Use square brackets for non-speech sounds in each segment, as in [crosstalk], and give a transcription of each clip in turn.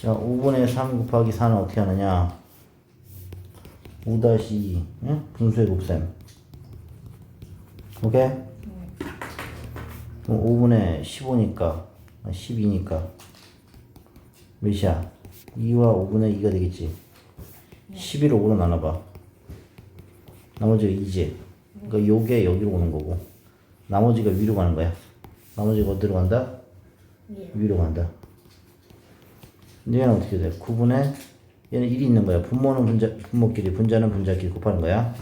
자, 5분의 3 곱하기 4는 어떻게 하느냐? 5 다시 2, 응? 분수의 곱셈. 오케이? 그럼 5분의 15니까, 12니까, 몇이야? 2와 5분의 2가 되겠지? 11을 5로 나눠봐. 나머지가 2지. 그러니까 요게 여기로 오는 거고, 나머지가 위로 가는 거야. 나머지가 어디로 간다? 위로 간다. 얘는 어떻게 돼? 9분의 얘는 1이 있는 거야. 분모는 분자, 분모끼리, 분자는 분자끼리 곱하는 거야.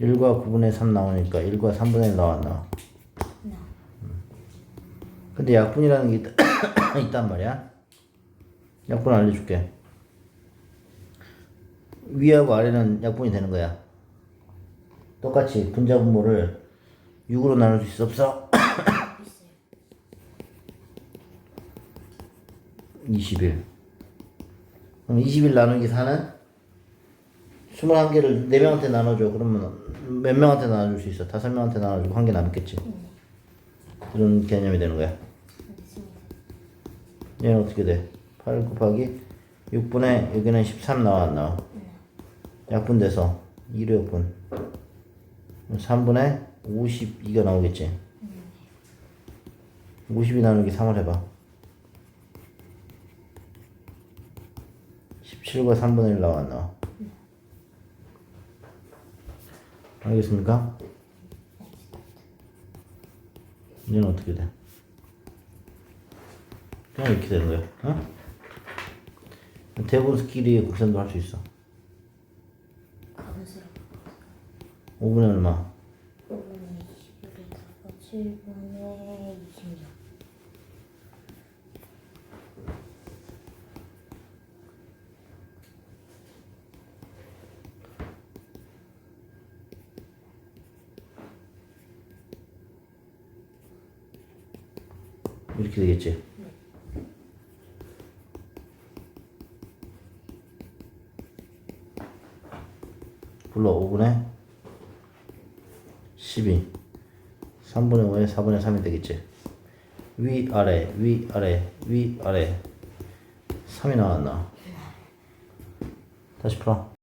1과 9분의 3 나오니까 1과 3분의 1 나와 안 나와? 나. 근데 약분이라는 게 있다, [coughs] 있단 말이야. 약분 알려줄게. 위하고 아래는 약분이 되는 거야. 똑같이 분자 분모를 6으로 나눌 수 있어 없어? [coughs] 있어요. 21. 그럼 21 나누기 4는 21개를 4명한테 나눠줘. 그러면 몇 명한테 나눠줄 수 있어? 5명한테 나눠주고 한 개 남겠지. 그런 개념이 되는 거야. 얘는 어떻게 돼? 8 곱하기 6분의 여기는 13 나와 안 나와? 약분돼서 1의 약분 3분의 52가 나오겠지? 52 나누기 3을 해봐 17과 3분의 1 나와 안 나와? 알겠습니까? 얘는 어떻게 돼? 그냥 이렇게 되는 거야. 어? 대분수끼리 곱셈도 할 수 있어. 가분수로 5분의 얼마? 5분의 21에다가 7분의 26. 이렇게 되겠지. 불러 5분의 12 3분의 5에 4분의 3이 되겠지. 위 아래 위 아래 위 아래 3이 나왔나? 다시 풀어.